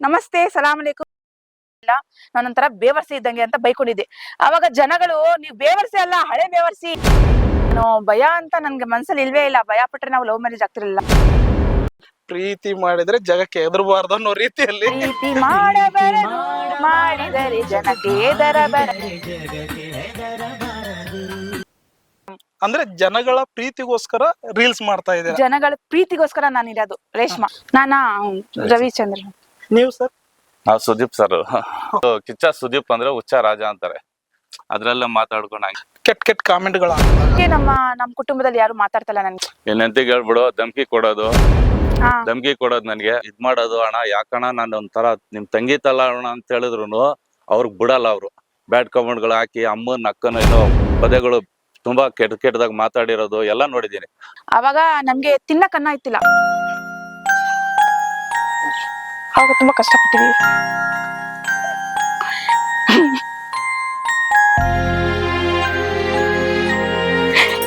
ನಮಸ್ತೆ ಸಲಾಮ್ ಅಲೈಕುಂ. ಇಲ್ಲ ನಾನೊಂಥರ ಬೇವರ್ಸಿ ಇದ್ದಂಗೆ ಅಂತ ಬೈಕೊಂಡಿದ್ದೆ. ಅವಾಗ ಜನಗಳು ನೀವು ಬೇವರ್ಸಿ ಅಲ್ಲ ಹಳೆ ಬೇವರ್ಸಿ. ಭಯ ಅಂತ ನನ್ಗೆ ಮನ್ಸಲ್ಲಿ ಇಲ್ವೇ ಇಲ್ಲ. ಭಯ ಪಟ್ರೆ ನಾವು ಲವ್ ಮ್ಯಾರೇಜ್ ಆಗ್ತಿರಲಿಲ್ಲ. ಪ್ರೀತಿ ಮಾಡಿದ್ರೆ ಜಗಕ್ಕೆ ಹೆದರಬಾರ್ದು ಅನ್ನೋ ರೀತಿಯಲ್ಲಿ. ಪ್ರೀತಿ ಮಾಡಬಾರದು. ಮಾಡಿದರೆ ಜನಕ್ಕೆ ಅಂದ್ರೆ ಜನಗಳ ಪ್ರೀತಿಗೋಸ್ಕರ ರೀಲ್ಸ್ ಮಾಡ್ತಾ ಇದ್ದಾರೆ? ಜನಗಳ ಪ್ರೀತಿಗೋಸ್ಕರ ನಾನು ಇರೋದು ರೇಷ್ಮಾ. ನಾನಾ ರವಿಚಂದ್ರ ನೀವು ಸರ್? ನಾವು ಸುದೀಪ್ ಸರ್. ಕಿಚ್ಚ ಸುದೀಪ್ ಅಂದ್ರೆ ಹುಚ್ಚ ರಾಜ ಅಂತಾರೆ. ಅದ್ರಲ್ಲ ಮಾತಾಡ್ಕೊಂಡು ಕೆಟ್ಟ ಕೆಟ್ಟ ಕಾಮೆಂಟ್ಗಳು ನಮ್ಮ ನಮ್ಮ ಕುಟುಂಬದಲ್ಲಿ ಯಾರು ಮಾತಾಡ್ತಲ್ಲ ನನ್ಗೆ. ಏನಂತ ಹೇಳ್ಬಿಡು ಧಮ್ಕಿ ಕೊಡೋದು. ಧಮ್ಕಿ ಕೊಡೋದು ನನ್ಗೆ. ಇದ್ ಮಾಡೋದು ಅಣ್ಣ ಯಾಕಣ್ಣ ನಾನು ಒಂಥರ ನಿಮ್ ತಂಗಿ ತಲ್ಲ ಅಣ್ಣ ಅಂತ ಹೇಳಿದ್ರು ಅವ್ರಿಗೆ ಬಿಡಲ್ಲ ಅವ್ರು. ಬ್ಯಾಡ್ ಕಮೆಂಟ್ಗಳು ಹಾಕಿ ಅಮ್ಮನ ಅಕ್ಕನ ಏನೋ ಪದಗಳು ತುಂಬಾ ಕೆಟ್ಟ ಕೆಟ್ಟದಾಗ ಮಾತಾಡಿರೋದು ಎಲ್ಲ ನೋಡಿದೀನಿ ಅವಾಗ ನಮ್ಗೆ ತಿನ್ನಕನ್ನ ಅನ್ನ ಇತ್ತಿಲ್ಲ. ಅವಾಗ ತುಂಬಾ ಕಷ್ಟಪಟ್ಟಿವಿ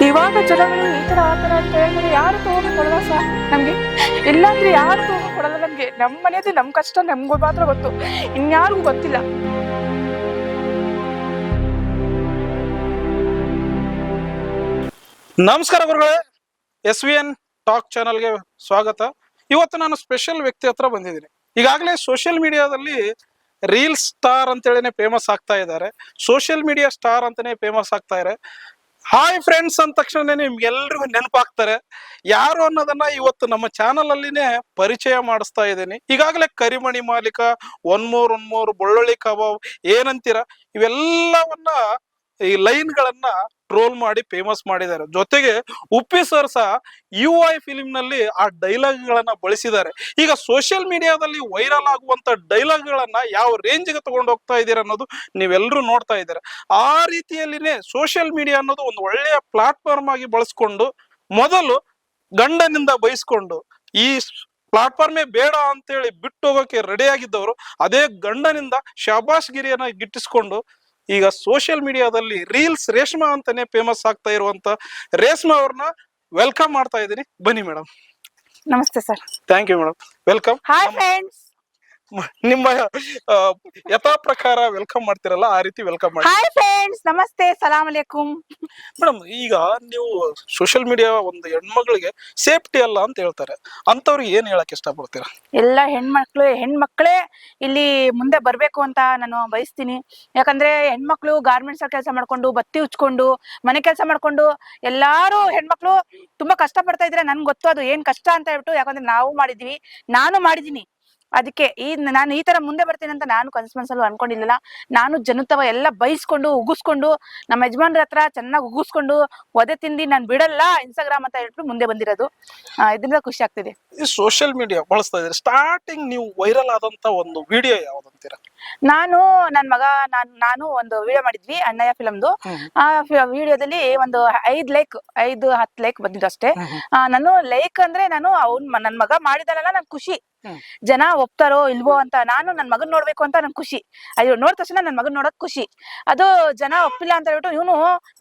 ಇವಾಗ ಜನಗಳು ಈ ತರ ಆ ತರ ಅಂತ ಹೇಳಿದ್ರೆ ಯಾರು ತಗೊಂಡು ಕೊಡಲ್ಲ ಸರ್ ನಮ್ಗೆ? ಇಲ್ಲಾಂದ್ರೆ ಯಾರು ತಗೊಂಡು ಕೊಡಲ್ಲ ನಮ್ಗೆ? ನಮ್ಮ ಮನೆಯದು ನಮ್ ಕಷ್ಟ, ನಮ್ಗೂ ಮಾತ್ರ ಗೊತ್ತು. ಇನ್ಯಾರಿಗೂ ಗೊತ್ತಿಲ್ಲ. ನಮಸ್ಕಾರ ಗುರುಗಳೇ. ಎಸ್ ವಿ ಎನ್ ಟಾಕ್ ಚಾನಲ್ಗೆ ಸ್ವಾಗತ. ಇವತ್ತು ನಾನು ಸ್ಪೆಷಲ್ ವ್ಯಕ್ತಿ ಹತ್ರ ಬಂದಿದ್ದೀನಿ. ಈಗಾಗಲೇ ಸೋಷಿಯಲ್ ಮೀಡಿಯಾದಲ್ಲಿ ರೀಲ್ ಸ್ಟಾರ್ ಅಂತೇಳಿನೇ ಫೇಮಸ್ ಆಗ್ತಾ ಇದ್ದಾರೆ. ಸೋಷಿಯಲ್ ಮೀಡಿಯಾ ಸ್ಟಾರ್ ಅಂತಾನೆ ಫೇಮಸ್ ಆಗ್ತಾ ಇದ್ದಾರೆ ಹಾಯ್ ಫ್ರೆಂಡ್ಸ್ ಅಂದ ತಕ್ಷಣ ನಿಮ್ಗೆಲ್ರಿಗೂ ನೆನಪಾಗ್ತಾರೆ. ಯಾರು ಅನ್ನೋದನ್ನ ಇವತ್ತು ನಮ್ಮ ಚಾನಲ್ ಅಲ್ಲಿನೇ ಪರಿಚಯ ಮಾಡಿಸ್ತಾ ಇದ್ದೀನಿ. ಈಗಾಗಲೇ ಕರಿಮಣಿ ಮಾಲೀಕ ಒನ್ ಮೋರ್ ಒನ್ ಮೋರ್ ಬೊಳ್ಳೊಳ್ಳಿ ಕಬಾಬ್ ಏನಂತೀರ? ಇವೆಲ್ಲವನ್ನ ಈ ಲೈನ್ ಗಳನ್ನ ಟ್ರೋಲ್ ಮಾಡಿ ಫೇಮಸ್ ಮಾಡಿದ್ದಾರೆ. ಜೊತೆಗೆ ಉಪ್ಪಿ ಸರ್ ಸಹ ಯು ಐ ಫಿಲಿಂ ನಲ್ಲಿ ಆ ಡೈಲಾಗ್ ಗಳನ್ನ ಬಳಸಿದ್ದಾರೆ. ಈಗ ಸೋಷಿಯಲ್ ಮೀಡಿಯಾದಲ್ಲಿ ವೈರಲ್ ಆಗುವಂತ ಡೈಲಾಗ್ ಗಳನ್ನ ಯಾವ ರೇಂಜ್ಗೆ ತಗೊಂಡು ಹೋಗ್ತಾ ಇದ್ದೀರ ಅನ್ನೋದು ನೀವೆಲ್ಲರೂ ನೋಡ್ತಾ ಇದ್ದೀರಾ. ಆ ರೀತಿಯಲ್ಲಿನೇ ಸೋಷಿಯಲ್ ಮೀಡಿಯಾ ಅನ್ನೋದು ಒಂದು ಒಳ್ಳೆಯ ಪ್ಲಾಟ್ಫಾರ್ಮ್ ಆಗಿ ಬಳಸ್ಕೊಂಡು ಮೊದಲು ಗಂಡನಿಂದ ಬಯಸ್ಕೊಂಡು ಈ ಪ್ಲಾಟ್ಫಾರ್ಮೇ ಬೇಡ ಅಂತೇಳಿ ಬಿಟ್ಟು ಹೋಗೋಕೆ ರೆಡಿ ಆಗಿದ್ದವರು, ಅದೇ ಗಂಡನಿಂದ ಶಾಬಾಷ್ ಗಿರಿಯನ್ನ ಗಿಟ್ಟಿಸ್ಕೊಂಡು ಈಗ ಸೋಷಿಯಲ್ ಮೀಡಿಯಾದಲ್ಲಿ ರೀಲ್ಸ್ ರೇಷ್ಮಾ ಅಂತಾನೆ ಫೇಮಸ್ ಆಗ್ತಾ ಇರುವಂತ ರೇಷ್ಮಾ ಅವ್ರನ್ನ ವೆಲ್ಕಮ್ ಮಾಡ್ತಾ ಇದ್ದೀನಿ. ಬನ್ನಿ ಮೇಡಮ್ ನಮಸ್ತೆ sir thank you madam welcome hi friends ನಿಮ್ಮ ಯಥಾ ಪ್ರಕಾರ ವೆಲ್ಕಮ್ ಮಾಡ್ತಿರಲ್ಲ ಆ ರೀತಿ ವೆಲ್ಕಮ್ ಮಾಡಿ. ಹಾಯ್ ಫ್ರೆಂಡ್ಸ್ ನಮಸ್ತೆ ಸಲಾಮ್ ಅಲೈಕುಂ ಮೇಡಮ್ ಈಗ ನೀವು ಸೋಷಿಯಲ್ ಮೀಡಿಯಾ ಒಂದು ಹೆಣ್ಮಗಳಿಗೆ ಸೇಫ್ಟಿ ಅಲ್ಲ ಅಂತ ಹೇಳ್ತಾರೆ. ಅಂತವ್ರಿಗೆ ಏನ್ ಹೇಳಕ್ ಇಷ್ಟಪಡ್ತೀರಾ? ಎಲ್ಲ ಹೆಣ್ಮಕ್ಳು ಹೆಣ್ಮಕ್ಳೇ ಇಲ್ಲಿ ಮುಂದೆ ಬರ್ಬೇಕು ಅಂತ ನಾನು ಬಯಸ್ತೀನಿ. ಯಾಕಂದ್ರೆ ಹೆಣ್ಮಕ್ಳು ಗಾರ್ಮೆಂಟ್ಸ್ ಕೆಲಸ ಮಾಡ್ಕೊಂಡು ಬತ್ತಿ ಉಚ್ಕೊಂಡು ಮನೆ ಕೆಲಸ ಮಾಡ್ಕೊಂಡು ಎಲ್ಲಾರು ಹೆಣ್ಮಕ್ಳು ತುಂಬಾ ಕಷ್ಟ ಪಡ್ತಾ ಇದ್ರೆ ನನ್ಗೆ ಗೊತ್ತು ಅದು ಏನ್ ಕಷ್ಟ ಅಂತ ಹೇಳ್ಬಿಟ್ಟು ಯಾಕಂದ್ರೆ ನಾವು ಮಾಡಿದ್ವಿ. ನಾನು ಮಾಡಿದೀನಿ. ಅದಕ್ಕೆ ಈ ನಾನು ಈ ತರ ಮುಂದೆ ಬರ್ತೀನಿ ಅಂತ ನಾನು ಕನಸು ಮನಸ್ಸಲ್ಲೂ ಅನ್ಕೊಂಡಿರ್ಲಿಲ್ಲ. ನಾನು ಜನತವ ಎಲ್ಲ ಬೈಸ್ಕೊಂಡು ಉಗಿಸ್ಕೊಂಡು ನಮ್ಮ ಯಜಮಾನ್ರ ಹತ್ರ ಚೆನ್ನಾಗಿ ಉಗಿಸ್ಕೊಂಡು ಒದೆ ತಿಂದಿ ನಾನು ಬಿಡಲ್ಲ ಇನ್ಸ್ಟಾಗ್ರಾಮ್ ಅಂತ ಹೇಳ್ಬಿಟ್ಟು ಮುಂದೆ ಬಂದಿರೋದು. ಇದರಿಂದ ಖುಷಿ ಆಗ್ತಿದೆ. ಈ ಸೋಷಿಯಲ್ ಮೀಡಿಯಾ ಬಳಸ್ತಾ ಇದ್ರೆ ಸ್ಟಾರ್ಟಿಂಗ್ ನೀವು ವೈರಲ್ ಆದಂತ ಒಂದು ವಿಡಿಯೋ ಯಾವ್ದಂತೀರಾ ನಾನು ನನ್ನ ಮಗ ನಾನು ನಾನು ಒಂದು ವಿಡಿಯೋ ಮಾಡಿದ್ವಿ ಅಣ್ಣಯ್ಯ ಫಿಲಮ್ದು ಆ ವಿಡಿಯೋದಲ್ಲಿ ಒಂದು ಐದ್ ಲೈಕ್ ಐದು ಹತ್ತು ಲೈಕ್ ಬಂದಿದ್ದು ಅಷ್ಟೇ. ನಾನು ಲೈಕ್ ಅಂದ್ರೆ ನಾನು ಅವ್ನ್ ಮ- ನನ್ ಮಗ ಮಾಡಿದಾನಲ್ಲ ನನ್ ಖುಷಿ. ಜನ ಒಪ್ತಾರೋ ಇಲ್ವೋ ಅಂತ ನಾನು ನನ್ ಮಗನ್ ನೋಡ್ಬೇಕು ಅಂತ ನನ್ ಖುಷಿ. ಅಯ್ಯೋ ನೋಡ್ ತಕ್ಷಣ ನನ್ ಮಗನ್ ನೋಡಕ್ ಖುಷಿ. ಅದು ಜನ ಒಪ್ಪಿಲ್ಲ ಅಂತ ಹೇಳ್ಬಿಟ್ಟು ಇವನು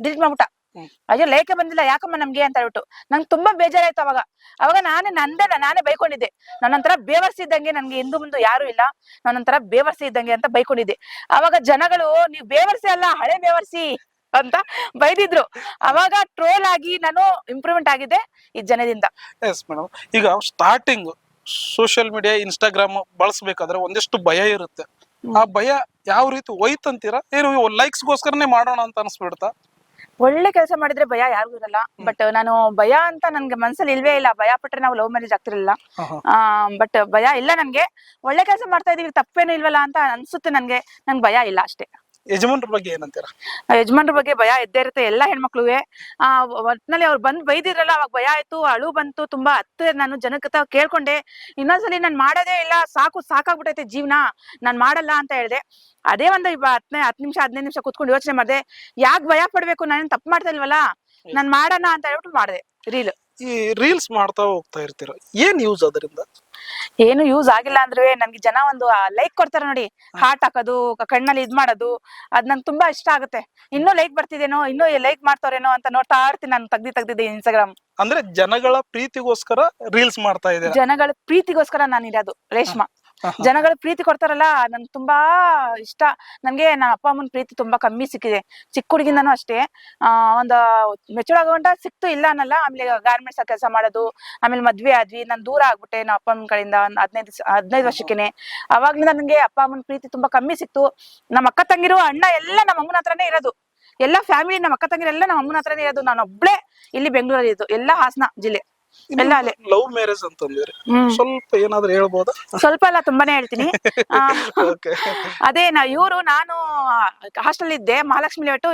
ಡಿಲೀಟ್ ಮಾಡ್ಬಿಟ್ಟ. ಅಯ್ಯೋ ಲೇಖೆ ಬಂದಿಲ್ಲ ಯಾಕಮ್ಮ ನಮ್ಗೆ ಅಂತ ಹೇಳ್ಬಿಟ್ಟು. ನಂಗೆ ತುಂಬಾ ಬೇಜಾರಾಯ್ತು ಅವಾಗ. ಅವಾಗ ನಾನೇ ನಂದೇ ನಾನೇ ಬೈಕೊಂಡಿದ್ದೆ. ನನ್ನಂತರ ಬೇವರ್ಸಿ ಇದ್ದಂಗೆ ನನ್ಗೆ ಹಿಂದೂ ಮುಂದೆ ಯಾರು ಇಲ್ಲ. ನನ್ನಂತರ ಬೇವರ್ಸಿ ಇದ್ದಂಗೆ ಅಂತ ಬೈಕೊಂಡಿದ್ದೆ. ಅವಾಗ ಜನಗಳು ನೀವು ಬೇವರ್ಸಿ ಅಲ್ಲ ಹಳೆ ಬೇವರ್ಸಿ ಅಂತ ಬೈದಿದ್ರು. ಅವಾಗ ಟ್ರೋಲ್ ಆಗಿ ನಾನು ಇಂಪ್ರೂವ್ಮೆಂಟ್ ಆಗಿದೆ ಈ ಜನದಿಂದ. ಎಸ್ ಮೇಡಮ್ ಈಗ ಸ್ಟಾರ್ಟಿಂಗ್ ಸೋಷಿಯಲ್ ಮೀಡಿಯಾ ಇನ್ಸ್ಟಾಗ್ರಾಮ್ ಬಳಸ್ಬೇಕಾದ್ರೆ ಒಂದಿಷ್ಟು ಭಯ ಇರುತ್ತೆ. ಆ ಭಯ ಯಾವ ರೀತಿ ಹೋಯ್ತಂತೀರಾ? ಏನು ಲೈಕ್ಸ್ ಗೋಸ್ಕರನೇ ಮಾಡೋಣ ಅಂತ ಅನ್ಸ್ಬಿಡ್ತಾ ಒಳ್ಳೆ ಕೆಲಸ ಮಾಡಿದ್ರೆ ಭಯ ಯಾರಿಗೂ ಇರಲ್ಲ. ಬಟ್ ನಾನು ಭಯ ಅಂತ ನನ್ಗೆ ಮನ್ಸಲ್ಲಿ ಇಲ್ವೇ ಇಲ್ಲ. ಭಯ ಪಟ್ರೆ ನಾವು ಲವ್ ಮ್ಯಾರೇಜ್ ಆಗ್ತಿರಲಿಲ್ಲ. ಆ ಬಟ್ ಭಯ ಇಲ್ಲ ನನ್ಗೆ. ಒಳ್ಳೆ ಕೆಲಸ ಮಾಡ್ತಾ ಇದೀವಿ ತಪ್ಪೇನು ಇಲ್ವಲ್ಲ ಅಂತ ಅನ್ಸುತ್ತೆ ನನ್ಗೆ. ನಂಗೆ ಭಯ ಇಲ್ಲ ಅಷ್ಟೇ. ಯಜಮಾನ್ರ ಬಗ್ಗೆ ಏನಂತೀರಾ? ಯಜಮಾನ್ರ ಬಗ್ಗೆ ಭಯ ಇದ್ದೇ ಇರುತ್ತೆ ಎಲ್ಲಾ ಹೆಣ್ಮಕ್ಳು ಆ ಒಟ್ನಲ್ಲಿ ಅವ್ರು ಬಂದ್ ಬೈದಿರಲ್ಲ ಅವಾಗ ಭಯ ಆಯ್ತು ಅಳು ಬಂತು ತುಂಬಾ ಹತ್ತು ನಾನು ಜನಕ್ಕೆ ತ- ಕೇಳ್ಕೊಂಡೆ. ಇನ್ನೊಂದ್ಸಲಿ ನಾನ್ ಮಾಡೋದೇ ಇಲ್ಲ ಸಾಕು ಸಾಕಾಗ್ಬಿಟ್ಟೈತೆ ಜೀವನ ನಾನ್ ಮಾಡಲ್ಲ ಅಂತ ಹೇಳ್ದೆ. ಅದೇ ಒಂದು ಇವ ಹತ್ತನೇ ಹತ್ತು ನಿಮಿಷ ಹದಿನೈದು ನಿಮಿಷ ಕುತ್ಕೊಂಡು ಯೋಚನೆ ಮಾಡ್ದೆ. ಯಾಕೆ ಭಯ ಪಡ್ಬೇಕು ನಾನು ತಪ್ಪು ಮಾಡ್ತಾ ಇಲ್ವಲ್ಲ? ನಾನ್ ಮಾಡೋಣ ಅಂತ ಹೇಳ್ಬಿಟ್ಟು ಮಾಡ್ದೆ ರೀಲ್. ಈ ರೀಲ್ಸ್ ಮಾಡ್ತಾ ಹೋಗ್ತಾ ಇರ್ತೀರ ಏನ್ ಯೂಸ್ ಅದರಿಂದ? ಏನು ಯೂಸ್ ಆಗಿಲ್ಲ ಅಂದ್ರೆ ನನ್ಗೆ ಜನ ಒಂದು ಲೈಕ್ ಕೊಡ್ತಾರೆ ನೋಡಿ. ಹಾರ್ಟ್ ಹಾಕೋದು ಕಣ್ಣಲ್ಲಿ ಇದ್ ಮಾಡೋದು ಅದ್ ನಂಗೆ ತುಂಬಾ ಇಷ್ಟ ಆಗುತ್ತೆ. ಇನ್ನೂ ಲೈಕ್ ಬರ್ತಿದೇನೋ ಇನ್ನೂ ಲೈಕ್ ಮಾಡ್ತಾರೇನೋ ಅಂತ ನೋಡ್ತಾ ಇರ್ತೀನಿ ನಾನು ತೆಗ್ದಿ ತೆಗ್ದಿದ್ದೆ ಇನ್ಸ್ಟಾಗ್ರಾಮ್ ಅಂದ್ರೆ ಜನಗಳ ಪ್ರೀತಿಗೋಸ್ಕರ ರೀಲ್ಸ್ ಮಾಡ್ತಾ ಇದ್ದೀನಿ ಜನಗಳ ಪ್ರೀತಿಗೋಸ್ಕರ ನಾನು ಇರೋದು ರೇಷ್ಮಾ. ಜನಗಳು ಪ್ರೀತಿ ಕೊಡ್ತಾರಲ್ಲ ನನ್ಗೆ ತುಂಬಾ ಇಷ್ಟ. ನನ್ಗೆ ನನ್ನ ಅಪ್ಪ ಅಮ್ಮನ ಪ್ರೀತಿ ತುಂಬಾ ಕಮ್ಮಿ ಸಿಕ್ಕಿದೆ. ಚಿಕ್ಕ ಹುಡುಗಿಂದನೂ ಅಷ್ಟೇ. ಆ, ಒಂದು ಮೆಚೂರ್ ಆಗೋಂಟ ಸಿಕ್ತು ಇಲ್ಲ ಅನ್ನಲ್ಲ. ಆಮೇಲೆ ಗಾರ್ಮೆಂಟ್ಸ್ ಕೆಲಸ ಮಾಡೋದು, ಆಮೇಲೆ ಮದ್ವೆ ಆದ್ವಿ. ನಾನು ದೂರ ಆಗ್ಬಿಟ್ಟೆ ನಮ್ಮ ಅಪ್ಪ ಅಮ್ಮನ ಕಡೆಯಿಂದ ಒಂದ್ ಹದಿನೈದು ಹದಿನೈದು ವರ್ಷಕ್ಕೇನೆ. ಅವಾಗ್ಲಿಂದ ನನಗೆ ಅಪ್ಪ ಅಮ್ಮನ ಪ್ರೀತಿ ತುಂಬಾ ಕಮ್ಮಿ ಸಿಕ್ತು. ನಮ್ಮ ಅಕ್ಕ ತಂಗಿರು, ಅಣ್ಣ ಎಲ್ಲ ನಮ್ಮ ಅಮ್ಮನ ಹತ್ರನೇ ಇರೋದು. ಎಲ್ಲ ಫ್ಯಾಮಿಲಿ ನಮ್ಮ ಅಕ್ಕ ತಂಗಿರೆಲ್ಲ ನಮ್ಮ ಅಮ್ಮನ ಹತ್ರನೇ ಇರೋದು. ನಾನು ಇಲ್ಲಿ ಬೆಂಗಳೂರಲ್ಲಿ ಇದ್ದು ಎಲ್ಲ ಹಾಸನ ಜಿಲ್ಲೆ. ಎಲ್ಲ ಅಲ್ಲೇ. ಲವ್ ಮ್ಯಾರೇಜ್ ಅಂತಂದಿರಿ ಸ್ವಲ್ಪ ಏನಾದ್ರು ಹೇಳ್ಬೋದಾ? ಸ್ವಲ್ಪ ಎಲ್ಲ ತುಂಬಾನೇ ಹೇಳ್ತೀನಿ. ಆ, ಓಕೆ ಅದೇ ನಾ ಇವರು ನಾನು ಹಾಸ್ಟೆಲ್ ಇದ್ದೆ Mahalakshmi late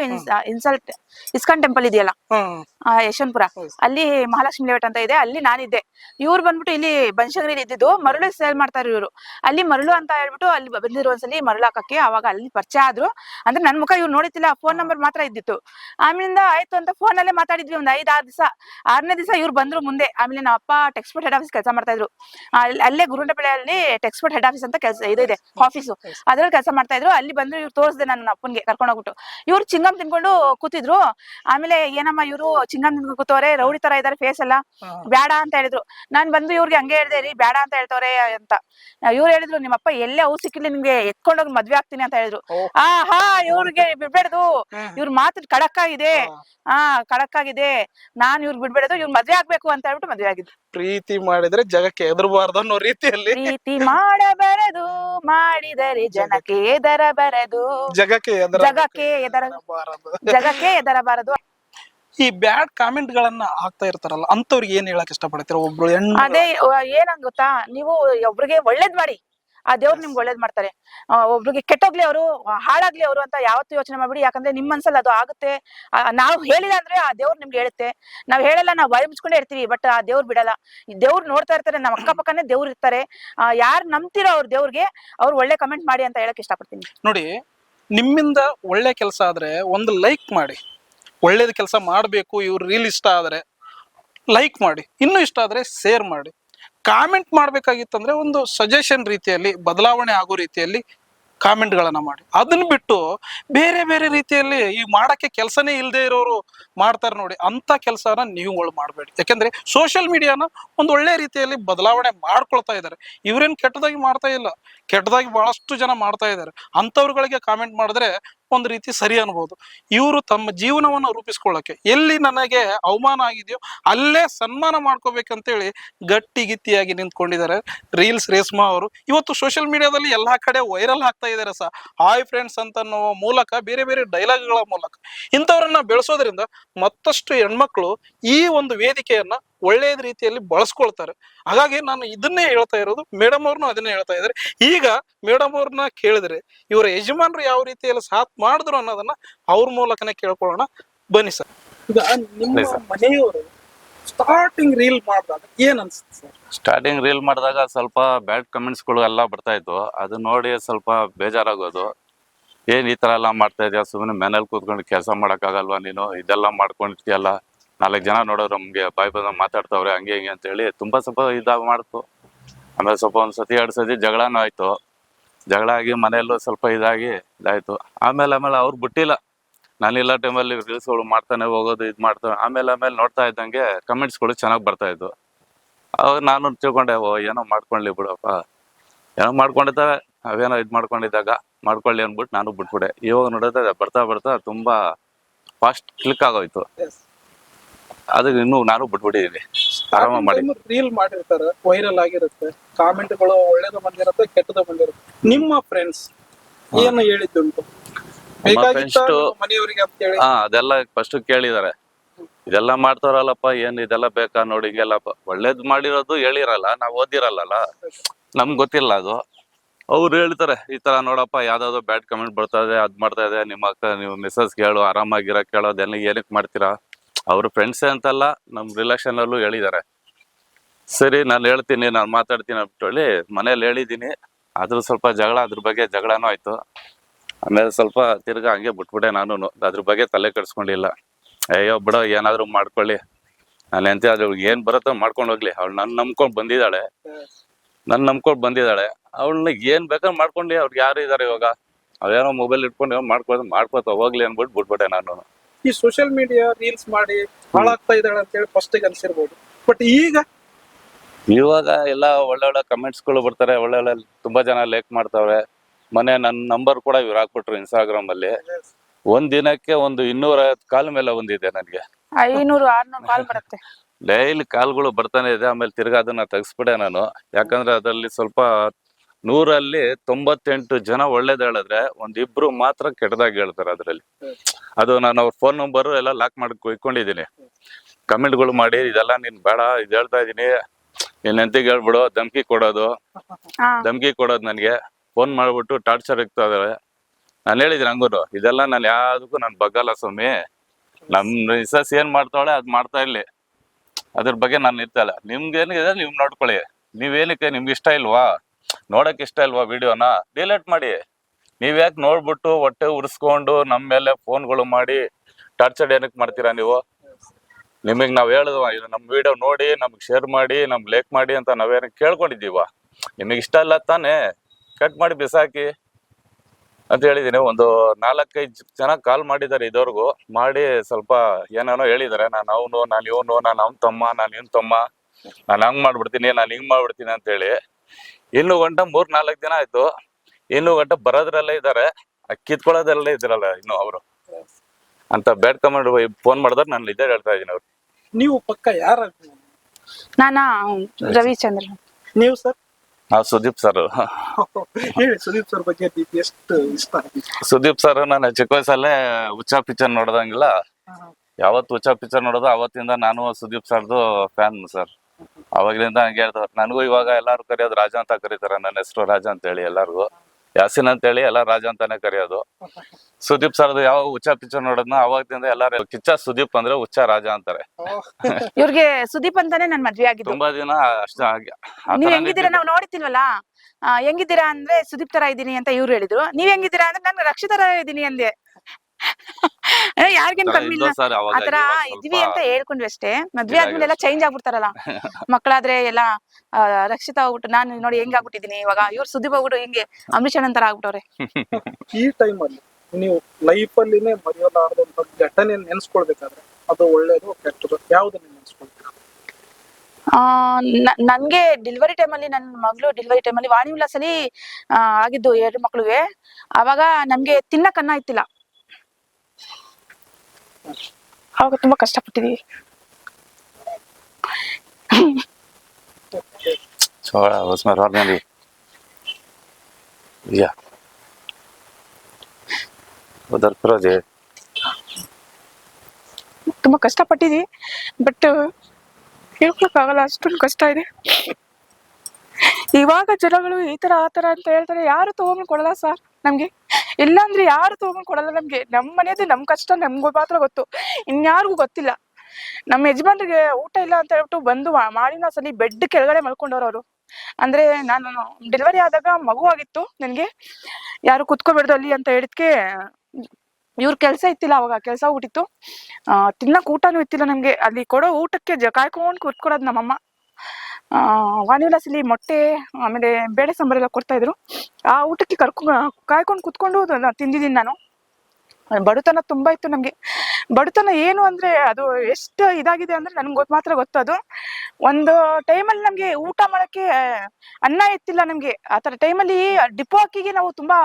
insult ISKCON temple ಇದೆಯಲ್ಲ. ಹ್ಮ್. ಯಶವಂತಪುರ. ಅಲ್ಲಿ ಮಹಾಲಕ್ಷ್ಮಿ ಲೇಔಟ್ ಅಂತ ಇದೆ. ಅಲ್ಲಿ ನಾನಿದ್ದೆ. ಇವ್ರು ಬಂದ್ಬಿಟ್ಟು ಇಲ್ಲಿ ಬನಶಂಕರಿಲಿ ಇದ್ದಿದ್ದು ಮರಳು ಸೇಲ್ ಮಾಡ್ತಾರೆ ಇವರು. ಅಲ್ಲಿ ಮರಳು ಅಂತ ಹೇಳ್ಬಿಟ್ಟು ಅಲ್ಲಿ ಬಂದಿರೋ ಒಂದ್ಸಲಿ ಮರಳು ಹಾಕಕ್ಕೆ ಅವಾಗ ಅಲ್ಲಿ ಪರಿಚಯ ಆದ್ರು. ಅಂದ್ರೆ ನನ್ ಮುಖ ಇವ್ರು ನೋಡಿತಿಲ್ಲ ಫೋನ್ ನಂಬರ್ ಮಾತ್ರ ಇದ್ದಿತ್ತು. ಆಮೇಲಿಂದ ಆಯ್ತು ಅಂತ ಫೋನ್ ಅಲ್ಲೇ ಮಾತಾಡಿದ್ವಿ. ಒಂದ್ ಐದ್ ಆರ್ ದಿವಸ. ಆರನೇ ದಿವಸ ಇವ್ರು ಬಂದ್ರು ಮುಂದೆ. ಆಮೇಲೆ ನಮ್ಮ ಅಪ್ಪ ಟೆಕ್ಸ್ಪೋರ್ಟ್ ಹೆಡ್ ಆಫೀಸ್ ಕೆಲಸ ಮಾಡ್ತಾ ಇದ್ರು. ಅಲ್ಲಿ- ಅಲ್ಲೇ ಗುರುಂಡಪಳ್ಳಿಯಲ್ಲಿ ಟೆಕ್ಸ್ಪೋರ್ಟ್ ಹೆಡ್ ಆಫೀಸ್ ಅಂತ ಕೆಲಸ ಇದು. ಇದೆ ಆಫೀಸು ಅದ್ರಲ್ಲಿ ಕೆಲಸ ಮಾಡ್ತಾ ಇದ್ರು. ಅಲ್ಲಿ ಬಂದ್ರು ಇವ್ರು ತೋರಿಸ್ದೆ ನನ್ನ ಅಪ್ಪನ್ಗೆ ಕರ್ಕೊಂಡೋಗ್ಬಿಟ್ಟು ಇವ್ರು ಚಿಂಗಮ್ ತಿನ್ಕೊಂಡು ಕೂತಿದ್ರು. ಆಮೇಲೆ ಏನಮ್ಮ ಇವರು ಚಿಂಗಮ್ ಕೂತವ್ರೆ ರೌಡಿ ತರ ಇದಾರೆ ಫೇಸ್ ಎಲ್ಲ. ಬೇಡ ಅಂತ ಹೇಳಿದ್ರು. ನಾನ್ ಬಂದು ಇವ್ರಿಗೆ ಹಂಗೆ ಹೇಳ್ದೆ ರೀ ಬೇಡ ಅಂತ ಹೇಳ್ತವ್ರೆ ಅಂತ. ಇವ್ರು ಹೇಳಿದ್ರು ನಿಮ್ಮಪ್ಪ ಎಲ್ಲೇ ಅವು ಸಿಕ್ಕಿಲ್ಲ ನಿಮ್ಗೆ ಎತ್ಕೊಂಡೋಗಿ ಮದ್ವೆ ಆಗ್ತೀನಿ ಅಂತ ಹೇಳಿದ್ರು. ಆ ಹಾ ಇವ್ರಿಗೆ ಬಿಡ್ಬೇಡ್ದು. ಇವ್ರ ಮಾತು ಕಡಕ್ ಆಗಿದೆ ಹಾ. ಕಡಕ್ ಆಗಿದೆ ನಾನ್ ಇವ್ರ್ ಬಿಡ್ಬೇಡದು ಇವ್ರ ಮದ್ವೆ ಆಗ್ಬೇಕು ಅಂತ ಹೇಳ್ಬಿಟ್ಟು ಮದ್ವೆ ಆಗಿದ್ರು ಪ್ರೀತಿ ಮಾಡಿದ್ರೆ ಜಗಕ್ಕೆ ಎದುರಬಾರ್ದು ಅನ್ನೋ ರೀತಿಯಲ್ಲಿ. ಪ್ರೀತಿ ಮಾಡಬಾರದು ಮಾಡಿದರೆ ಜನಕ್ಕೆ ಎದರ ಬರದು ಜಗಕ್ಕೆ ಎದುರ ಜಗಕ್ಕೆ ಎದರ ಜಗಕ್ಕೆ ಎದರಬಾರದು ಈ ಬ್ಯಾಡ್ ಕಾಮೆಂಟ್ ಗಳನ್ನ ಹಾಕ್ತಾ ಇರ್ತಾರಲ್ಲ ಅಂತವ್ರಿಗೆ ಏನ್ ಹೇಳಕ್ ಇಷ್ಟಪಡ್ತೀರ? ಒಬ್ರು ಹೆಣ್ಣು ಅದೇ ಏನಂಗ್ ಗೊತ್ತಾ? ನೀವು ಒಬ್ರಿಗೆ ಒಳ್ಳೇದ್ ಮಾಡಿ. ಆ ದೇವ್ರು ನಿಮ್ಗೆ ಒಳ್ಳೇದ್ ಮಾಡ್ತಾರೆ. ಒಬ್ರಿಗೆ ಕೆಟ್ಟೋಗ್ಲಿ ಅವರು ಹಾಳಾಗ್ಲಿ ಅವರು ಅಂತ ಯಾವತ್ತೂ ಯೋಚನೆ ಮಾಡ್ಬಿಡಿ. ಯಾಕಂದ್ರೆ ನಿಮ್ ಮನ್ಸಲ್ಲಿ ಅದು ಆಗುತ್ತೆ. ನಾವು ಹೇಳಿಲ್ಲ ಅಂದ್ರೆ ಆ ದೇವ್ರು ನಿಮ್ಗೆ ಹೇಳುತ್ತೆ. ನಾವ್ ಹೇಳಲ್ಲ ನಾವು ಬಾಯಿ ಮುಚ್ಕೊಂಡೇ ಇರ್ತೀವಿ ಬಟ್ ಆ ದೇವ್ರು ಬಿಡಲ್ಲ. ದೇವ್ರು ನೋಡ್ತಾ ಇರ್ತಾರೆ ನಮ್ಮ ಅಕ್ಕಪಕ್ಕನೇ ದೇವ್ರು ಇರ್ತಾರೆ. ಯಾರ್ ನಂಬ್ತಿರೋ ಅವ್ರ ದೇವ್ರಿಗೆ ಅವ್ರು ಒಳ್ಳೆ ಕಮೆಂಟ್ ಮಾಡಿ ಅಂತ ಹೇಳಕ್ ಇಷ್ಟಪಡ್ತೀನಿ. ನೋಡಿ ನಿಮ್ಮಿಂದ ಒಳ್ಳೆ ಕೆಲಸ ಆದ್ರೆ ಒಂದು ಲೈಕ್ ಮಾಡಿ. ಒಳ್ಳೇದ್ ಕೆಲಸ ಮಾಡಬೇಕು, ಇವ್ರು ರೀಲ್ ಇಷ್ಟ ಆದರೆ ಲೈಕ್ ಮಾಡಿ, ಇನ್ನೂ ಇಷ್ಟ ಆದರೆ ಶೇರ್ ಮಾಡಿ. ಕಾಮೆಂಟ್ ಮಾಡ್ಬೇಕಾಗಿತ್ತಂದ್ರೆ ಒಂದು ಸಜೆಷನ್ ರೀತಿಯಲ್ಲಿ, ಬದಲಾವಣೆ ಆಗೋ ರೀತಿಯಲ್ಲಿ ಕಾಮೆಂಟ್ಗಳನ್ನು ಮಾಡಿ. ಅದನ್ನ ಬಿಟ್ಟು ಬೇರೆ ಬೇರೆ ರೀತಿಯಲ್ಲಿ ಈ ಮಾಡೋಕ್ಕೆ ಕೆಲಸನೇ ಇಲ್ಲದೆ ಇರೋರು ಮಾಡ್ತಾರೆ ನೋಡಿ ಅಂತ ಕೆಲಸನ ನೀವುಗಳು ಮಾಡಬೇಡಿ. ಯಾಕೆಂದ್ರೆ ಸೋಷಿಯಲ್ ಮೀಡಿಯಾನ ಒಂದು ಒಳ್ಳೆ ರೀತಿಯಲ್ಲಿ ಬದಲಾವಣೆ ಮಾಡ್ಕೊಳ್ತಾ ಇದ್ದಾರೆ ಇವ್ರೇನ್ ಕೆಟ್ಟದಾಗಿ ಮಾಡ್ತಾ ಇಲ್ಲ. ಕೆಟ್ಟದಾಗಿ ಬಹಳಷ್ಟು ಜನ ಮಾಡ್ತಾ ಇದ್ದಾರೆ ಅಂಥವ್ರುಗಳಿಗೆ ಕಾಮೆಂಟ್ ಮಾಡಿದ್ರೆ ಒಂದು ರೀತಿ ಸರಿ ಅನ್ಬೋದು. ಇವರು ತಮ್ಮ ಜೀವನವನ್ನು ರೂಪಿಸ್ಕೊಳ್ಳೋಕೆ ಎಲ್ಲಿ ನನಗೆ ಅವಮಾನ ಆಗಿದೆಯೋ ಅಲ್ಲೇ ಸನ್ಮಾನ ಮಾಡ್ಕೋಬೇಕಂತೇಳಿ ಗಟ್ಟಿಗಿತ್ತಿಯಾಗಿ ನಿಂತ್ಕೊಂಡಿದ್ದಾರೆ ರೀಲ್ಸ್ ರೇಸ್ಮಾ ಅವರು. ಇವತ್ತು ಸೋಷಿಯಲ್ ಮೀಡಿಯಾದಲ್ಲಿ ಎಲ್ಲಾ ಕಡೆ ವೈರಲ್ ಆಗ್ತಾ ಇದ್ದಾರೆ ಸಹ ಹಾಯ್ ಫ್ರೆಂಡ್ಸ್ ಅಂತ ಅನ್ನುವ ಮೂಲಕ ಬೇರೆ ಬೇರೆ ಡೈಲಾಗ್ಗಳ ಮೂಲಕ ಇಂಥವ್ರನ್ನ ಬೆಳೆಸೋದ್ರಿಂದ ಮತ್ತಷ್ಟು ಹೆಣ್ಮಕ್ಳು ಈ ಒಂದು ವೇದಿಕೆಯನ್ನ ಒಳ್ಳೆಯ ರೀತಿಯಲ್ಲಿ ಬಳಸ್ಕೊಳ್ತಾರೆ. ಹಾಗಾಗಿ ನಾನು ಇದನ್ನೇ ಹೇಳ್ತಾ ಇರೋದು ಮೇಡಮ್ ಅವ್ರನ್ನೂ ಅದನ್ನೇ ಹೇಳ್ತಾ ಇದ್ದಾರೆ. ಈಗ ಮೇಡಮ್ ಅವ್ರನ್ನ ಕೇಳಿದ್ರೆ ಇವರ ಯಜಮಾನರು ಯಾವ ರೀತಿಯಲ್ಲಿ ಸಾಥ್ ಮಾಡಿದ್ರು ಅನ್ನೋದನ್ನ ಅವ್ರ ಮೂಲಕನೇ ಕೇಳ್ಕೊಳ್ಳೋಣ. ಬನ್ನಿ ಸರ್. ಈಗ ನಿಮ್ಮ ಮನೆಯವರು ಸ್ಟಾರ್ಟಿಂಗ್ ರೀಲ್ ಮಾಡಿದಾಗ ಏನ್ ಅನ್ಸುತ್ತೆ ಸರ್? ಸ್ಟಾರ್ಟಿಂಗ್ ರೀಲ್ ಮಾಡಿದಾಗ ಸ್ವಲ್ಪ ಬ್ಯಾಡ್ ಕಮೆಂಟ್ಸ್ಗಳು ಎಲ್ಲ ಬರ್ತಾ ಇತ್ತು ಅದು ನೋಡಿ ಸ್ವಲ್ಪ ಬೇಜಾರಾಗೋದು. ಏನ್ ಈ ತರ ಎಲ್ಲ ಮಾಡ್ತಾ ಇದೆಯಾ? ಸುಮ್ಮನೆ ಮನೇಲಿ ಕೂತ್ಕೊಂಡು ಕೆಲಸ ಮಾಡಕ್ಕಾಗಲ್ವಾ ನೀನು? ಇದೆಲ್ಲ ಮಾಡ್ಕೊಂಡಿರ್ತೀಯಲ್ಲ ನಾಲ್ಕು ಜನ ನೋಡೋರು ನಮ್ಗೆ ಬಾಯ್ ಬಂದ ಮಾತಾಡ್ತಾವ್ರೆ, ಹಂಗೆ ಹಿಂಗೆ ಅಂತ ಹೇಳಿ ತುಂಬಾ ಸ್ವಲ್ಪ ಇದಾಗ ಮಾಡ್ತು. ಆಮೇಲೆ ಸ್ವಲ್ಪ ಒಂದ್ ಸತಿ, ಎರಡು ಸತಿ ಜಗಳನೂ ಆಯ್ತು. ಜಗಳ ಆಗಿ ಮನೆಯಲ್ಲೂ ಸ್ವಲ್ಪ ಇದಾಗಿ ಇದಾಯ್ತು. ಆಮೇಲೆ ಆಮೇಲೆ ಅವ್ರು ಬಿಟ್ಟಿಲ್ಲ. ನಾನಿಲ್ಲ ಟೈಮಲ್ಲಿ ರೀಲ್ಸ್ಗಳು ಮಾಡ್ತಾನೆ ಹೋಗೋದು, ಇದು ಮಾಡ್ತಾನೆ, ಆಮೇಲೆ ಆಮೇಲೆ ನೋಡ್ತಾ ಇದ್ದಂಗೆ ಕಮೆಂಟ್ಸ್ಗಳು ಚೆನ್ನಾಗಿ ಬರ್ತಾ ಇದ್ವು. ಅವಾಗ ನಾನು ತಿಳ್ಕೊಂಡೆ, ಓ, ಏನೋ ಮಾಡ್ಕೊಳ್ಳಿ ಬಿಡಪ್ಪ. ಏನೋ ಮಾಡ್ಕೊಂಡಿದ್ದಾವೆ ಅವೇನೋ ಇದು ಮಾಡ್ಕೊಂಡಿದ್ದಾಗ, ಮಾಡ್ಕೊಳ್ಳಿ ಅಂದ್ಬಿಟ್ಟು ನಾನು ಬಿಟ್ಬಿಡೆ. ಇವಾಗ ನೋಡಿದ್ರೆ ಬರ್ತಾ ಬರ್ತಾ ತುಂಬಾ ಫಾಸ್ಟ್ ಕ್ಲಿಕ್ ಆಗೋಯ್ತು. ಅದು ಇನ್ನು ನಾನು ಬಿಟ್ಬಿಟ್ಟಿದ್ದೀನಿ ಆರಾಮ ಮಾಡಿ. ರೀಲ್ ಮಾಡಿರ್ತಾರೆ ವೈರಲ್ ಆಗಿರುತ್ತೆ. ಕಾಮೆಂಟ್ಗಳು ಒಳ್ಳೇದು ಬಂದಿರುತ್ತೆ ಕೆಟ್ಟದು ಬಂದಿರುತ್ತೆ. ನಿಮ್ಮ ಫ್ರೆಂಡ್ಸ್ ಏನು ಹೇಳಿದ್ದುಂಟು? ಹಾ ಅದೆಲ್ಲ ಫಸ್ಟ್ ಕೇಳಿದಾರೆ. ಇದೆಲ್ಲ ಮಾಡ್ತಾರಲ್ಲಪ್ಪ ಏನ್ ಇದೆಲ್ಲ ಬೇಕಾ ನೋಡಿ ಹಿಂಗೆಲ್ಲ ಒಳ್ಳೇದ್ ಮಾಡಿರೋದು ಹೇಳಿರಲ್ಲ ನಾವ್ ಓದಿರಲ್ಲ ನಮ್ಗ್ ಗೊತ್ತಿಲ್ಲ ಅದು. ಅವ್ರು ಹೇಳ್ತಾರೆ ಈ ತರ ನೋಡಪ್ಪ ಯಾವ್ದಾದ್ರು ಬ್ಯಾಡ್ ಕಮೆಂಟ್ ಬರ್ತಾ ಇದೆ ಅದ್ ಮಾಡ್ತಾ ಇದೆ ನಿಮ್ಮ ಅಕ್ಕ ನೀವು ಮಿಸ್ಸಸ್ ಕೇಳು ಆರಾಮಾಗಿರ ಕೇಳೋದೆಲ್ಲ ಏನಕ್ಕೆ ಮಾಡ್ತೀರಾ? ಅವ್ರ ಫ್ರೆಂಡ್ಸ್ ಅಂತಲ್ಲ, ನಮ್ ರಿಲೇಷನಲ್ಲೂ ಹೇಳಿದ್ದಾರೆ ಸರಿ, ನಾನು ಹೇಳ್ತೀನಿ, ನಾನು ಮಾತಾಡ್ತೀನಿ ಅಂತ ಹೇಳಿ, ಮನೇಲಿ ಹೇಳಿದ್ದೀನಿ ಅದ್ರ ಸ್ವಲ್ಪ ಜಗಳ, ಅದ್ರ ಬಗ್ಗೆ ಜಗಳನೂ ಆಯ್ತು. ಆಮೇಲೆ ಸ್ವಲ್ಪ ತಿರ್ಗಾ ಹಂಗೆ ಬಿಟ್ಬಿಟ್ಟೆ ನಾನು ಅದ್ರ ಬಗ್ಗೆ ತಲೆ ಕೆಡಿಸ್ಕೊಂಡಿಲ್ಲ. ಅಯ್ಯೋ, ಬಿಡೋ, ಏನಾದ್ರು ಮಾಡ್ಕೊಳ್ಳಿ. ನಾನು ಎಂತ ಅದ್ರ ಏನ್ ಬರುತ್ತೋ ಮಾಡ್ಕೊಂಡು ಹೋಗ್ಲಿ. ಅವಳು ನನ್ ನಂಬ್ಕೊಂಡ್ ಬಂದಿದ್ದಾಳೆ. ನನ್ನ ನಂಬ್ಕೊಂಡ್ ಬಂದಿದ್ದಾಳೆ. ಅವಳನ್ನ ಏನ್ ಬೇಕಾದ್ರೆ ಮಾಡ್ಕೊಂಡು, ಅವ್ರಿಗೆ ಯಾರು ಇದ್ದಾರೆ ಇವಾಗ? ಅವೇನೋ ಮೊಬೈಲ್ ಇಟ್ಕೊಂಡು ಮಾಡ್ಕೊ, ಮಾಡ್ಕೊತ ಹೋಗ್ಲಿ ಅನ್ಬಿಟ್ಟು ಬಿಟ್ಬಿಟ್ಟೆ ನಾನು ಈ ಸೋಷಿಯಲ್ ಮೀಡಿಯಾ ರೀಲ್ಸ್ ಮಾಡಿ ಹಾಳಾಗ್ತಾ ಇದ್ದಾಳೆ ಅಂತ ಹೇಳಿ ಫಸ್ಟ್ ಅನ್ಸಿರ್ಬೋದು. ಬಟ್ ಈಗ ಇವಾಗ ಎಲ್ಲ ಒಳ್ಳೆ ಒಳ್ಳೆ ಕಮೆಂಟ್ಸ್ಗಳು ಬರ್ತಾರೆ ಒಳ್ಳೆ ಒಳ್ಳೆ ತುಂಬಾ ಜನ ಲೈಕ್ ಮಾಡ್ತಾವ್ರೆ. ಮನೆ ನನ್ನ ನಂಬರ್ ಕೂಡ ಇವ್ರು ಹಾಕ್ಬಿಟ್ರು ಇನ್ಸ್ಟಾಗ್ರಾಮ್ ಅಲ್ಲಿ. ಒಂದ್ ದಿನಕ್ಕೆ ಒಂದು ಇನ್ನೂರ ಕಾಲ್ ಮೇಲೆ ಒಂದಿದೆ ನನಗೆ. ಐನೂರು ಆರ್ನೂರು ಕಾಲ್ ಬರುತ್ತೆ. ಡೈಲಿ ಕಾಲ್ಗಳು ಬರ್ತಾನೆ ಇದೆ ಆಮೇಲೆ ತಿರ್ಗಾ ಅದನ್ನ ತೆಗ್ಸ್ಬಿಡೆ ನಾನು. ಯಾಕಂದ್ರೆ ಅದರಲ್ಲಿ ಸ್ವಲ್ಪ ನೂರಲ್ಲಿ ತೊಂಬತ್ತೆಂಟು ಜನ ಒಳ್ಳೇದ್ ಹೇಳಿದ್ರೆ ಒಂದ್ ಇಬ್ರು ಮಾತ್ರ ಕೆಟ್ಟದಾಗಿ ಹೇಳ್ತಾರೆ ಅದ್ರಲ್ಲಿ. ಅದು ನಾನು ಅವ್ರ ಫೋನ್ ನಂಬರ್ ಎಲ್ಲ ಲಾಕ್ ಮಾಡಿ ಇಟ್ಕೊಂಡಿದ್ದೀನಿ ಕಮೆಂಟ್ಗಳು ಮಾಡಿ ಇದೆಲ್ಲ ನೀನ್ ಬೇಡ ಇದ್ ಹೇಳ್ತಾ ಇದೀನಿ. ನಿನ್ ಎಂತಿಗೆ ಹೇಳ್ಬಿಡು ಧಮ್ಕಿ ಕೊಡೋದು. ಧಮ್ಕಿ ಕೊಡೋದು ನನ್ಗೆ. ಫೋನ್ ಮಾಡ್ಬಿಟ್ಟು ಟಾರ್ಚರ್ ಇಕ್ತಾ ಇದಾವೆ ನಾನು ಹೇಳಿದ್ದೀನಿ ಹಂಗೂನು ಇದೆಲ್ಲ ನಾನು ಯಾವ್ದಕ್ಕೂ ನಾನು ಬಗ್ಗಲ್ಲ ಸ್ವಾಮಿ. ನಮ್ ಮಿಸಸ್ ಏನ್ ಮಾಡ್ತಾಳೆ ಅದ್ ಮಾಡ್ತಾ ಇರ್ಲಿ. ಅದ್ರ ಬಗ್ಗೆ ನಾನು ನಿಂತಲ್ಲ. ನಿಮ್ಗೆ ಏನಿದೆ ನೀವ್ ನೋಡ್ಕೊಳ್ಳಿ. ನೀವೇನಕ್ಕೆ ನಿಮ್ಗೆ ಇಷ್ಟ ಇಲ್ವಾ? ನೋಡಕ್ ಇಷ್ಟ ಇಲ್ವಾ ವಿಡಿಯೋನ? ಡಿಲೀಟ್ ಮಾಡಿ. ನೀವ್ ಯಾಕೆ ನೋಡ್ಬಿಟ್ಟು ಹೊಟ್ಟೆ ಉರ್ಸ್ಕೊಂಡು ನಮ್ ಮೇಲೆ ಫೋನ್ಗಳು ಮಾಡಿ ಟಾರ್ಚರ್ ಏನಕ್ಕೆ ಮಾಡ್ತೀರಾ ನೀವು? ನಿಮಗ್ ನಾವ್ ಹೇಳುದು ನಮ್ ವಿಡಿಯೋ ನೋಡಿ, ನಮ್ಗೆ ಶೇರ್ ಮಾಡಿ ನಮ್ ಲೇಕ್ ಮಾಡಿ ಅಂತ ನಾವೇನ ಕೇಳ್ಕೊಂಡಿದ್ದೀವ? ನಿಮಗ್ ಇಷ್ಟ ಇಲ್ಲ ತಾನೇ? ಕಟ್ ಮಾಡಿ ಬಿಸಾಕಿ. ಅಂತ ಹೇಳಿದೀನಿ, ಒಂದು ನಾಲ್ಕೈದು ಜನ ಕಾಲ್ ಮಾಡಿದ್ದಾರೆ ಇದವ್ರಿಗು. ಮಾಡಿ ಸ್ವಲ್ಪ ಏನೇನೋ ಹೇಳಿದ್ದಾರೆ. ನಾನು ಅವನು, ನಾನು ಇವನು, ನಾನು ಅವ್ನ ತಮ್ಮ, ನಾನು ಇವ್ನ ತಮ್ಮ. ನಾನು ಹಂಗ್ ಮಾಡ್ಬಿಡ್ತೀನಿ, ನಾನು ಹಿಂಗ್ ಮಾಡ್ಬಿಡ್ತೀನಿ ಅಂತ ಹೇಳಿ ಇನ್ನು ಗಂಟ ಮೂರ್ ನಾಲ್ಕು ದಿನ ಆಯ್ತು. ಇನ್ನು ಗಂಟ ಬರೋದ್ರಲ್ಲೇ ಇದ್ದಾರೆ ಕಿತ್ಕೊಳ್ಳೋದ್ರಲ್ಲೇ ಇದ್ರಲ್ಲ ಇನ್ನು ಅವರು. ಅಂತ ಬ್ಯಾಡ್ ಕಮಾಂಡ್ ಫೋನ್ ಮಾಡಿದ್ರೆ ನಾನು ಇದೇ ಹೇಳ್ತಾ ಇದೀನಿ ಅವ್ರು. ನೀವು ಪಕ್ಕ ಯಾರ? ನಾನಾ ರವಿಚಂದ್ರ ನೀವು ಸರ್ ನಾವು ಸುದೀಪ್ ಸರ್ ಹೇಳಿ ಸುದೀಪ್ ಸರ್ ಬಗ್ಗೆ ನಿಮ್ಗೆ ಎಷ್ಟು ಇಷ್ಟ? ಸುದೀಪ್ ಸರ್ ನಾನು ಚಿಕ್ಕ ವಯಸ್ಸಲ್ಲೇ ಹುಚ್ಚ ಪಿಕ್ಚರ್ ನೋಡ್ದಂಗಿಲ್ಲ. ಯಾವತ್ತು ಹುಚ್ಚ ಪಿಕ್ಚರ್ ನೋಡೋದು ಅವತ್ತಿಂದ ನಾನು ಸುದೀಪ್ ಸರ್ದು ಫ್ಯಾನ್ ಸರ್ ಅವಾಗ್ಲಿಂದ ಹಂಗೆ ಹೇಳ್ತಾರೆ ನನಗೂ ಇವಾಗ ಎಲ್ಲಾರು ಕರೆಯೋದು ರಾಜ ಅಂತ ಕರೀತಾರೆ. ನನ್ನ ಹೆಸರು ರಾಜ ಅಂತ ಹೇಳಿ ಎಲ್ಲಾರ್ಗು. ಯಾಸಿನ್ ಅಂತ ಹೇಳಿ ಎಲ್ಲ ರಾಜ ಅಂತಾನೆ ಕರೆಯೋದು. ಸುದೀಪ್ ಸರ್ದು ಯಾವ ಹುಚ್ಚ ಪಿಕ್ಚರ್ ನೋಡೋದ್ನ ಅವಾಗದಿಂದ ಎಲ್ಲಾರು ಕಿಚ್ಚ ಸುದೀಪ್ ಅಂದ್ರೆ ಹುಚ್ಚ ರಾಜ ಅಂತಾರೆ. ಇವ್ರಿಗೆ ಸುದೀಪ್ ಅಂತಾನೆ ನನ್ ಮದ್ವೆ ಆಗಿದ್ದು. ತುಂಬಾ ದಿನ ಅಷ್ಟ ಹಾಗೆ. ಆ ನೀವ್ ಹೆಂಗಿದ್ದೀರಾ? ನಾವು ನೋಡಿತಿಲ್ವಲ್ಲ ಆ, ಹೆಂಗಿದ್ದೀರಾ ಅಂದ್ರೆ ಸುದೀಪ್ ತರ ಇದೀನಿ ಅಂತ ಇವ್ರು ಹೇಳಿದ್ರು. ನೀವ್ ಹೆಂಗಿದ್ದೀರಾ ಅಂದ್ರೆ ನಾನು ರಕ್ಷಿತರ ತರ ಇದೀನಿ ಅಂದೆ. ಯಾರಿಗೇನ್ ಕಮ್ಮಿ ಇಲ್ಲ ಸರ್ ಅವಾಗ ಆತರ ಇದ್ವಿ ಅಂತ ಹೇಳ್ಕೊಂಡ್ವಿ ಅಷ್ಟೇ. ಮದ್ವೆ ಆದ್ಮೇಲೆ ಎಲ್ಲ ಚೇಂಜ್ ಆಗ್ಬಿಡ್ತಾರಲ್ಲ. ಮಕ್ಕಳಾದ್ರೆ ಎಲ್ಲ ರಕ್ಷಿತ ಹೋಗ್ಬಿಟ್ಟು ಆಗ್ಬಿಟ್ಟು ನಾನು ನೋಡಿ ಹೆಂಗ್ ಆಗ್ಬಿಟ್ಟಿದೀನಿ ಇವಾಗ ಇವ್ರು ಸುದೀಪ್ ಹೋಗ್ಬಿಟ್ಟು ಹಿಂಗೆ ಅಂಬರೀಷ್ ಅಂತಾರ ತರ ಆಗ್ಬಿಟ್ಟವ್ರೆ. ಈ ಟೈಮ್ ಅಲ್ಲಿ ನೀವು ಲೈಫ್ ಅಲ್ಲಿನೇ ಮರೆಯಲಾರದಂತ ಘಟನೆ ನೆನ್ಸ್ಕೊಳ್ಬೇಕಾದ್ರೆ ಅದು ಒಳ್ಳೇದು ಕೆಟ್ಟದು ಯಾವ್ದನ್ನ ನೆನ್ಸ್ಕೊಳ್ಬೇಕು ಆ ನನ್ಗೆ ಡೆಲಿವರಿ ಟೈಮಲ್ಲಿ ನನ್ನ ಮಗಳು ಡೆಲಿವರಿ ಟೈಮಲ್ಲಿ ವಾಣಿ ವಿಲಾಸಲ್ಲಿ ಆ, ಆಗಿದ್ದು ಎರಡು ಮಕ್ಳಿಗೆ. ಅವಾಗ ನಮ್ಗೆ ತಿನ್ನಕ್ ಅನ್ನ ಇತ್ತಿಲ್ಲ. ಅವಾಗ ತುಂಬ ಕಷ್ಟಪಟ್ಟಿದ್ದೀವಿ ತುಂಬಾ ಹೊಸ್ಮರ್ ಹೊರನಲ್ಲಿ ಯಾ ತುಂಬ ಬಟ್ ಹೇಳ್ಕೊಳಕ್ಕಾಗಲ್ಲ ಅಷ್ಟೊಂದು ಕಷ್ಟ ಇದೆ ಇವಾಗ ಜನಗಳು ಈ ತರ ಆ ತರ ಅಂತ ಹೇಳ್ತಾರೆ. ಯಾರು ತಗೊಂಡ್ ಕೊಡಲ್ಲ ಸರ್ ನಮ್ಗೆ? ಇಲ್ಲಾಂದ್ರೆ ಯಾರು ತಗೊಂಡ್ ಕೊಡಲ್ಲ ನಮ್ಗೆ. ನಮ್ ಮನೆಯದು ನಮ್ ಕಷ್ಟ, ನಮ್ಗೂ ಮಾತ್ರ ಗೊತ್ತು. ಇನ್ಯಾರಿಗೂ ಗೊತ್ತಿಲ್ಲ. ನಮ್ಮ ಯಜಮಾನ್ರಿಗೆ ಊಟ ಇಲ್ಲ ಅಂತ ಹೇಳ್ಬಿಟ್ಟು ಬಂದು ಮಾಡಿನ ಸಲಿ ಬೆಡ್ ಕೆಳಗಡೆ ಮಲ್ಕೊಂಡವ್ರು ಅವರು. ಅಂದ್ರೆ ನಾನು ಡೆಲಿವರಿ ಆದಾಗ ಮಗು ಆಗಿತ್ತು ನನ್ಗೆ. ಯಾರು ಕುತ್ಕೋಬೇಡ್ದು ಅಲ್ಲಿ ಅಂತ ಹೇಳಿದ್ಕೆ ಇವ್ರ ಕೆಲ್ಸ ಇತ್ತಿಲ್ಲ ಅವಾಗ, ಕೆಲ್ಸ ಊಟಿತ್ತು ತಿನ್ನಕ್ ಊಟನೂ ಇತ್ತಿಲ್ಲ ನಮ್ಗೆ. ಅಲ್ಲಿ ಕೊಡೋ ಊಟಕ್ಕೆ ಜ, ಕಾಯ್ಕೊಂಡ್ ಕೂತ್ಕೊಳ್ಳೋದು ನಮ್ಮಮ್ಮ. ಆ ವಾನಿವಿಲಾಸಲ್ಲಿ ಮೊಟ್ಟೆ, ಆಮೇಲೆ ಬೇಳೆ ಸಾಂಬಾರೆಲ್ಲ ಕೊಡ್ತಾ ಇದ್ರು. ಆ ಊಟಕ್ಕೆ ಕರ್ಕೊ, ಕಾಯ್ಕೊಂಡು ಕುತ್ಕೊಂಡು ತಿಂದಿದ್ದೀನಿ ನಾನು. ಬಡತನ ತುಂಬಾ ಇತ್ತು ನಮ್ಗೆ. ಬಡತನ ಏನು ಅಂದ್ರೆ ಅದು ಎಷ್ಟು ಇದಾಗಿದೆ ಅಂದ್ರೆ ನನಗೆ ಗೊತ್ತು ಮಾತ್ರ ಗೊತ್ತದು ಒಂದು ಟೈಮಲ್ಲಿ ನಮ್ಗೆ ಊಟ ಮಾಡಕ್ಕೆ ಅನ್ನ ಎತ್ತಿಲ್ಲ ನಮ್ಗೆ. ಆ ಥರ ಟೈಮಲ್ಲಿ ಡಿಪೋ ಅಕ್ಕಿಗೆ ನಾವು ತುಂಬಾ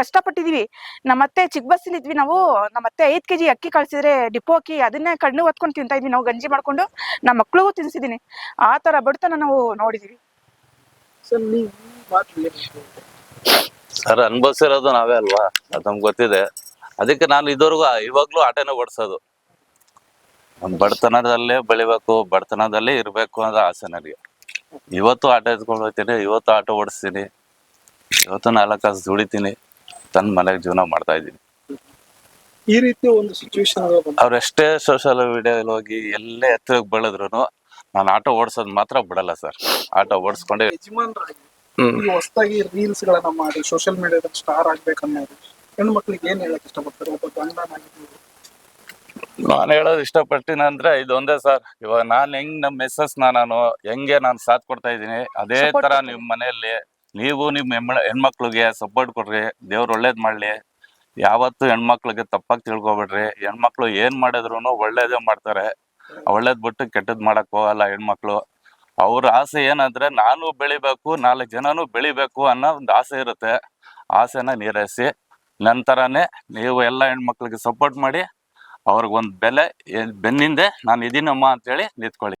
ಕಷ್ಟಪಟ್ಟಿದೀವಿ. ನಮ್ಮತ್ತೆ ಚಿಕ್ಕ ಬಸ್ಸಲ್ಲಿ ಇದ್ವಿ ನಾವು. ನಮ್ಮತ್ತೆ ಐದ್ ಕೆಜಿ ಅಕ್ಕಿ ಕಳ್ಸಿದ್ರೆ ಡಿಪೋ ಅಕ್ಕಿ ಅದನ್ನೇ ಕಣ್ಣು ಹೊತ್ಕೊಂಡು ತಿಂತಾ ಇದ್ವಿ. ನಾವು ಗಂಜಿ ಮಾಡ್ಕೊಂಡು ನಮ್ಮ ಮಕ್ಳಿಗೂ ತಿನ್ಸಿದೀನಿ. ಆ ತರ ಬಡತನ ನಾವು ನೋಡಿದೀವಿ. ಸರ್ ಅನ್ಭವಿಸಿರೋದು ನಾವೇ ಅಲ್ವಾ? ಅದು ನಮ್ಗೆ ಗೊತ್ತಿದೆ. ಅದಕ್ಕೆ ನಾನು ಇದುವರೆಗೂ ಇವಾಗ್ಲೂ ಆಟನ ಓಡಿಸೋದು. ಬಡತನದಲ್ಲೇ ಬೆಳಿಬೇಕು ಬಡತನದಲ್ಲೇ ಇರಬೇಕು ಅನ್ನೋ ಆಸೆ ನನಗೆ. ಇವತ್ತು ಆಟ ಎತ್ಕೊಂಡು ಹೋಗ್ತೀನಿ ಇವತ್ತು ಆಟೋ ಓಡಿಸ್ತೀನಿ ಇವತ್ತು ನಾಲ್ಕು ಕಾಸು ದುಡಿತೀನಿ. ತನ್ನ ಮನೆಗೆ ಜೀವನ ಮಾಡ್ತಾ ಇದ್ದೀನಿ. ಈ ರೀತಿ ಒಂದು ಸಿಚುವೇಶನ್ ಅವ್ರು ಎಷ್ಟೇ ಸೋಷಿಯಲ್ ಮೀಡಿಯಾದಲ್ಲಿ ಹೋಗಿ ಎಲ್ಲೇ ಹತ್ತಿರ ಬೆಳೆದ್ರು ನಾನು ಆಟೋ ಓಡಿಸೋದ್ ಮಾತ್ರ ಬಿಡಲ್ಲ ಸರ್ ಆಟೋ ಓಡಿಸ್ಕೊಂಡೆ ಯಜಮಾನ್ರಾಗಿ ಹೊಸದಾಗಿ ರೀಲ್ಸ್ ಗಳನ್ನ ಮಾಡಿ ಸೋಷಿಯಲ್ ಮೀಡಿಯಾದಲ್ಲಿ ಸ್ಟಾರ್ ಆಗ್ಬೇಕನ್ನೋದು ಹೆಣ್ಣು ಮಕ್ಳಿಗೆ ಏನ್ ಹೇಳಕ್ ಇಷ್ಟಪಡ್ತಾರೆ? ಒಬ್ಬ. ನಾನು ಹೇಳೋದು ಇಷ್ಟಪಟ್ಟಿನ ಅಂದ್ರೆ ಇದೊಂದೇ ಸರ್ ಇವಾಗ ನಾನ್ ಹೆಂಗ್ ನಮ್ಮ ಮೆಸಸ್ ನಾನು ಹೆಂಗೆ ನಾನು ಸಾಥ್ ಕೊಡ್ತಾ ಇದ್ದೀನಿ ಅದೇ ತರ. ನಿಮ್ ಮನೆಯಲ್ಲಿ ನೀವು ನಿಮ್ಮ ಹೆಮ್ಮ ಹೆಣ್ಮಕ್ಳಿಗೆ ಸಪೋರ್ಟ್ ಕೊಡ್ರಿ, ದೇವ್ರು ಒಳ್ಳೇದು ಮಾಡ್ಲಿ. ಯಾವತ್ತು ಹೆಣ್ಮಕ್ಳಿಗೆ ತಪ್ಪಾಗಿ ತಿಳ್ಕೊಬೇಡ್ರಿ. ಹೆಣ್ಮಕ್ಳು ಏನು ಮಾಡಿದ್ರು ಒಳ್ಳೇದೇ ಮಾಡ್ತಾರೆ. ಒಳ್ಳೇದು ಬಿಟ್ಟು ಕೆಟ್ಟದ್ ಮಾಡಕ್ ಹೋಗಲ್ಲ ಹೆಣ್ಮಕ್ಳು. ಅವ್ರ ಆಸೆ ಏನಂದ್ರೆ ನಾನು ಬೆಳಿಬೇಕು, ನಾಲ್ಕು ಜನನು ಬೆಳಿಬೇಕು ಅನ್ನೋ ಒಂದು ಆಸೆ ಇರುತ್ತೆ. ಆಸೆನ ನೀರೈಸಿ, ನಂತರನೇ ನೀವು ಎಲ್ಲ ಹೆಣ್ಮಕ್ಳಿಗೆ ಸಪೋರ್ಟ್ ಮಾಡಿ, ಅವ್ರಿಗೊಂದು ಬೆಲೆ ಬೆನ್ನಿಂದೆ ನಾನು ಇದೀನಮ್ಮ ಅಂತೇಳಿ ನಿಂತ್ಕೊಳ್ಳಿ.